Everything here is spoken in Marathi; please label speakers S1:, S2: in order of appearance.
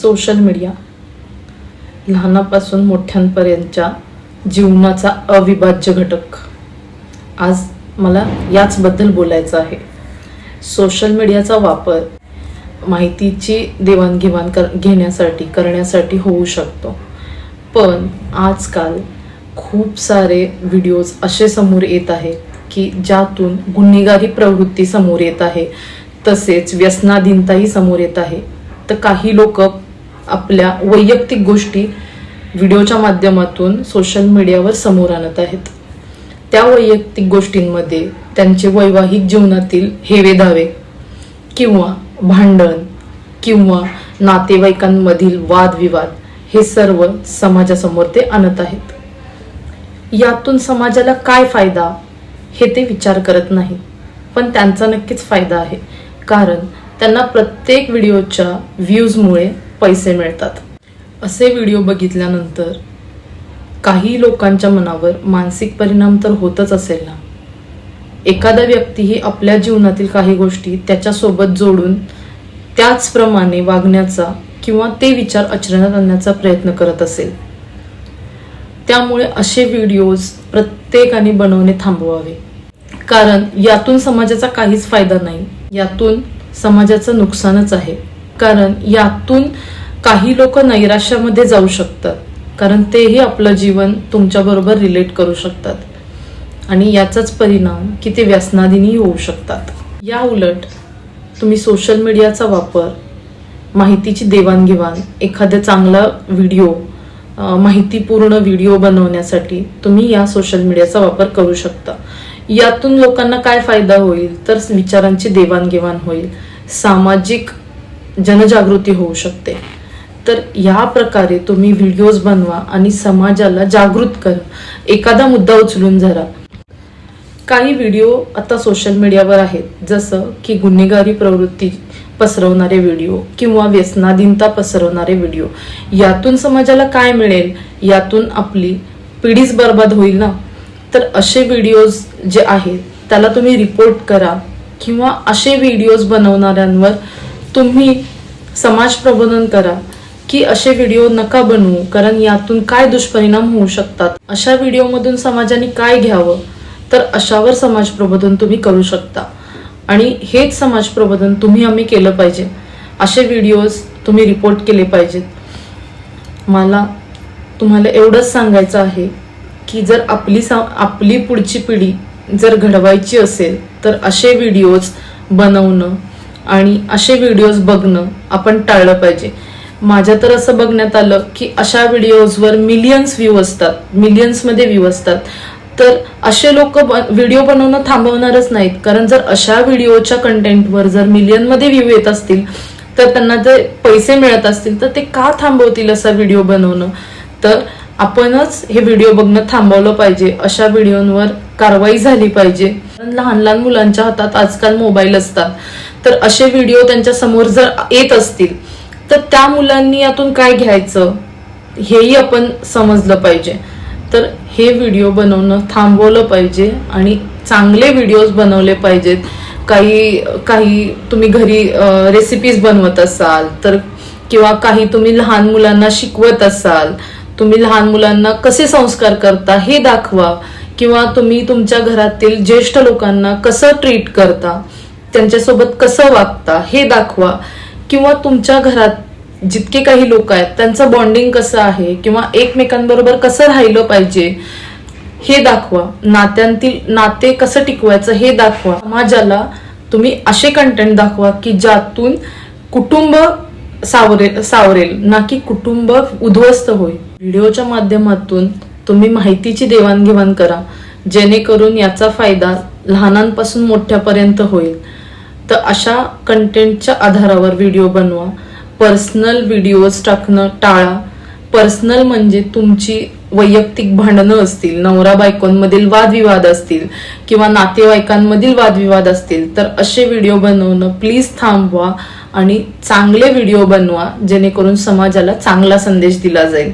S1: सोशल मीडिया लहानापासून मोठ्यांपर्यंतच्या जीवनाचा अविभाज्य घटक. आज मला याचबद्दल बोलायचं आहे. सोशल मीडियाचा वापर माहितीची देवाणघेवाण कर घेण्यासाठी करण्यासाठी होऊ शकतो. पण आजकाल खूप सारे व्हिडिओज असे समोर येत आहेत की ज्यातून गुन्हेगारी प्रवृत्ती समोर येत आहे. तसेच व्यसनाधीनताही समोर येत आहे. तर काही लोक आपल्या वैयक्तिक गोष्टी व्हिडिओच्या माध्यमातून सोशल मीडियावर समोर आणत आहेत. त्या वैयक्तिक गोष्टींमध्ये त्यांचे वैवाहिक जीवनातील हेवे दावे किंवा भांडण किंवा नातेवाईकांमधील वादविवाद हे सर्व समाजासमोर ते आणत आहेत. यातून समाजाला काय फायदा हे ते विचार करत नाही. पण त्यांचा नक्कीच फायदा आहे. कारण त्यांना प्रत्येक व्हिडिओच्या व्ह्यूजमुळे पैसे मिळतात. असे व्हिडिओ बघितल्यानंतर काही लोकांच्या मनावर मानसिक परिणाम तर होतच असेल ना? एखादा व्यक्तीही आपल्या जीवनातील काही गोष्टी त्याच्यासोबत जोडून त्याचप्रमाणे वागण्याचा किंवा ते विचार आचरणात आणण्याचा प्रयत्न करत असेल. त्यामुळे असे व्हिडिओज प्रत्येकाने बनवणे थांबवावे. कारण यातून समाजाचा काहीच फायदा नाही. यातून समाजाचं नुकसानच आहे. कारण यातून काही लोक नैराश्यामध्ये जाऊ शकतात. कारण तेही आपलं जीवन तुमच्याबरोबर रिलेट करू शकतात. आणि याचाच परिणाम की ते व्यसनाधीनही होऊ शकतात. या उलट तुम्ही सोशल मीडियाचा वापर माहितीची देवाणघेवाण एखाद्या चांगला व्हिडिओ माहितीपूर्ण व्हिडिओ बनवण्यासाठी तुम्ही या सोशल मीडियाचा वापर करू शकता. यातून लोकांना काय फायदा होईल? तर विचारांची देवाणघेवाण होईल. सामाजिक जनजागृती होऊ शकते. तर या प्रकारे तुम्ही व्हिडिओज बनवा आणि समाजाला जागृत करा. एखादा मुद्दा उचलून धरा. काही व्हिडिओ आता सोशल मीडियावर आहेत. जसं की गुन्हेगारी प्रवृत्ती पसरवणारे व्हिडिओ किंवा व्यसनाधीनता पसरवणारे व्हिडिओ यातून समाजाला काय मिळेल? यातून आपली पिढीच बर्बाद होईल ना? तर असे व्हिडिओज जे आहेत त्याला तुम्ही रिपोर्ट करा. किंवा असे व्हिडिओज बनवणाऱ्यांवर तुम्ही समाज प्रबोधन करा की असे व्हिडिओ नका बनवू कारण यातून काय दुष्परिणाम होऊ शकतात? अशा व्हिडिओमधून समाजाने काय घ्यावं? तर अशावर समाज प्रबोधन तुम्ही करू शकता. आणि हेच समाज प्रबोधन तुम्ही आम्ही केलं पाहिजे. असे व्हिडिओज तुम्ही रिपोर्ट केले पाहिजेत. मला तुम्हाला एवढंच सांगायचं आहे की जर आपली सा आपली पुढची पिढी जर घडवायची असेल तर असे व्हिडिओज बनवणं आणि असे व्हिडिओज बघणं आपण टाळलं पाहिजे. माझ्या तर असं बघण्यात आलं की अशा व्हिडिओजवर मिलियन्स व्ह्यू असतात मिलियन्समध्ये व्ह्यू असतात. तर असे लोक व्हिडिओ बनवणं थांबवणारच नाहीत. कारण जर अशा व्हिडिओच्या कंटेंटवर जर मिलियनमध्ये व्ह्यू येत असतील तर त्यांना जर पैसे मिळत असतील तर ते का थांबवतील असा व्हिडिओ बनवणं? तर आपणच हे व्हिडिओ बघणं थांबवलं पाहिजे. अशा व्हिडिओंवर कारवाई झाली पाहिजे. कारण लहान लहान मुलांच्या हातात आजकाल मोबाईल असतात. तर असे व्हिडिओ त्यांच्यासमोर जर येत असतील तर त्या मुलांनी यातून काय घ्यायचं? हेही आपण समजलं पाहिजे. तर हे व्हिडिओ बनवणं थांबवलं पाहिजे आणि चांगले व्हिडिओज बनवले पाहिजेत. काही काही तुम्ही घरी रेसिपीज बनवत असाल तर किंवा काही तुम्ही लहान मुलांना शिकवत असाल तुम्ही लहान मुलांना कसे संस्कार करता हे दाखवा किंवा तुम्ही तुमच्या घरातील ज्येष्ठ लोकांना कसं ट्रीट करता त्यांच्यासोबत कसं वागता हे दाखवा. किंवा तुमच्या घरात जितके काही लोक आहेत त्यांचं बॉन्डिंग कसं आहे किंवा एकमेकांबरोबर कसं राहिलं पाहिजे हे दाखवा. नात्यांतील नाते कसं टिकवायचं हे दाखवा. समाजाला तुम्ही असे कंटेंट दाखवा की ज्यातून कुटुंब सावरेल सावरेल ना की कुटुंब उद्ध्वस्त होईल. व्हिडिओच्या माध्यमातून तुम्ही माहितीची देवाणघेवाण करा जेणेकरून याचा फायदा लहानांपासून मोठ्यापर्यंत होईल. तर अशा कंटेंटच्या आधारावर व्हिडिओ बनवा. पर्सनल व्हिडिओज टाकणं टाळा. पर्सनल म्हणजे तुमची वैयक्तिक भांडणं असतील नवरा बायकोंमधील वादविवाद असतील किंवा नातेवाईकांमधील वादविवाद असतील तर असे व्हिडिओ बनवणं प्लीज थांबवा आणि चांगले व्हिडिओ बनवा जेणेकरून समाजाला चांगला संदेश दिला जाईल.